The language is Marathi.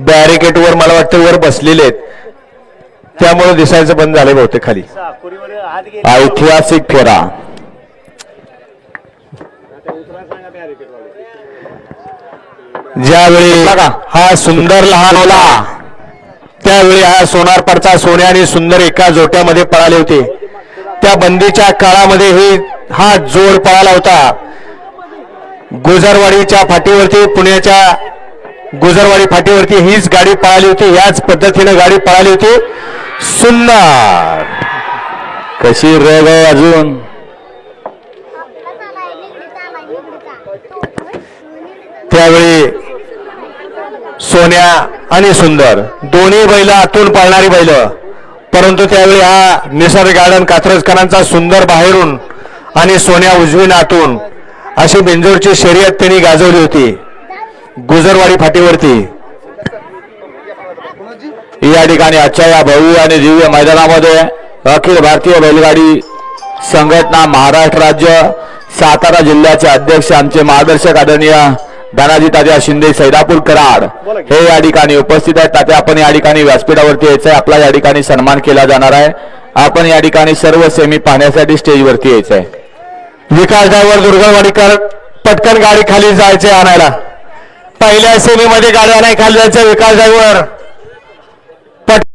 बॅरिकेड वर मला वाटतं वर बसलेले आहेत. त्यामुळे दिसायचं बंद झालंय बहुतेक खाली. ऐतिहासिक फेरा. ज्यावेळी हा सुंदर लहान होला त्यावेळी हा सोनारपडचा सोन्या आणि सुंदर एका जोट्यामध्ये पळाले होते. त्या बंदीच्या काळामध्ये ही हा जोड पळाला होता. गुजरवाडीच्या फाटीवरती पुण्याच्या गुजरवाडी फाटीवरती हीच गाडी पळाली होती याच पद्धतीनं गाडी पळाली होती. सुंदर कशी रग आहे अजून. त्यावेळी सोन्या आणि सुंदर दोन्ही बैल आतून पळणारी बैल. परंतु त्यावेळी हा निसर्ग गार्डन कात्रजकरांचा सुंदर बाहेरून आणि सोन्या उजवीन आतून अशी बेंजोरची शर्यत त्यांनी गाजवली होती. गुजरवाडी फाटीवरती. या ठिकाणी आजच्या या भव्य आणि दिव्य मैदानामध्ये अखिल भारतीय बैलगाडी संघटना महाराष्ट्र राज्य सातारा जिल्ह्याचे अध्यक्ष आमचे मार्गदर्शक आदरणीय धनाजी तात्या शिंदे सैदापूर कराड हे या ठिकाणी उपस्थित आहेत. तात्या आपण या ठिकाणी व्यासपीठावरती यायचं आहे. आपला या ठिकाणी सन्मान केला जाणार आहे. आपण या ठिकाणी सर्व सेमी पाहण्यासाठी स्टेजवरती यायचं आहे. विकास ड्रायव्हर दुर्गवाडीकर पटकन गाडी खाली जायचे आणायला. पहिल्या सेमीमध्ये गाड्या नाही खाली जायचं विकास ड्रायव्हर.